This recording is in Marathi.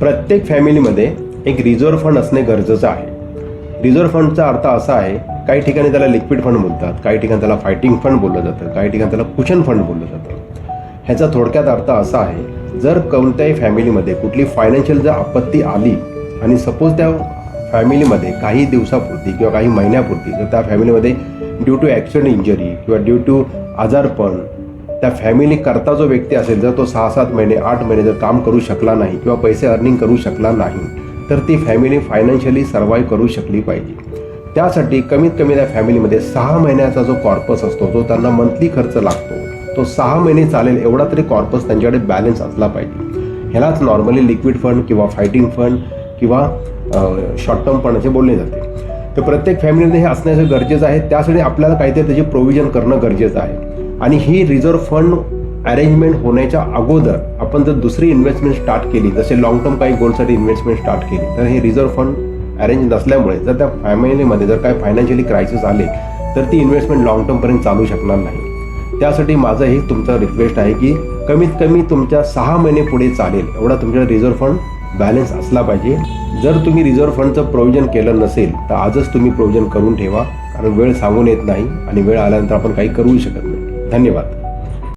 प्रत्येक फॅमिलीमध्ये एक रिझर्व्ह फंड असणे गरजेचं आहे. रिझर्व्ह फंडचा अर्थ असा आहे काही ठिकाणी त्याला लिक्विड फंड बोलतात काही ठिकाणी त्याला फायटिंग फंड बोललं जातं काही ठिकाणी त्याला कुशन फंड बोललं जातं. ह्याचा थोडक्यात अर्थ असा आहे जर कोणत्याही फॅमिलीमध्ये कुठली फायनान्शियल जर आपत्ती आली आणि सपोज त्या फॅमिलीमध्ये काही दिवसापुरती किंवा काही महिन्यापुरती जर त्या फॅमिलीमध्ये ड्यू टू ॲक्सिडेंट इंजरी किंवा ड्यू टू आजारपण त्या फॅमिली करता जो व्यक्ती असेल जर तो सहा सात महिने आठ महिने जर काम करू शकला नाही किंवा पैसे अर्निंग करू शकला नाही तर ती फॅमिली फायनान्शियली सर्वाईव्ह करू शकली पाहिजे. त्यासाठी कमीत कमी त्या फॅमिलीमध्ये सहा महिन्याचा जो कॉर्पस असतो तो त्यांना मंथली खर्च लागतो तो सहा महिने चालेल एवढा तरी कॉर्पस त्यांच्याकडे बॅलन्स असला पाहिजे. ह्यालाच नॉर्मली लिक्विड फंड किंवा फायटिंग फंड किंवा शॉर्ट टर्म फंड असे बोलले जाते. तर प्रत्येक फॅमिलीमध्ये हे असण्याचं गरजेचं आहे. त्यासाठी आपल्याला काहीतरी त्याचे प्रोव्हिजन करणं गरजेचं आहे. आणि ही रिझर्व्ह फंड अरेंजमेंट होण्याच्या अगोदर आपण जर दुसरी इन्व्हेस्टमेंट स्टार्ट केली जसे लॉंग टर्म काही गोलसाठी इन्व्हेस्टमेंट स्टार्ट केली तर हे रिझर्व्ह फंड अरेंज नसल्यामुळे जर त्या फॅमिलीमध्ये जर काय फायनान्शियली क्रायसिस आले तर ती इन्व्हेस्टमेंट लॉंग टर्मपर्यंत चालू शकणार नाही. त्यासाठी माझं हे तुमचं रिक्वेस्ट आहे की कमीत कमी तुमच्या सहा महिने पुढे चालेल एवढा तुमच्या रिझर्व्ह फंड बॅलन्स असला पाहिजे. जर तुम्ही रिझर्व्ह फंडचं प्रोव्हिजन केलं नसेल तर आजच तुम्ही प्रोव्हिजन करून ठेवा कारण वेळ सांगून येत नाही आणि वेळ आल्यानंतर आपण काही करूही शकत नाही. धन्यवाद.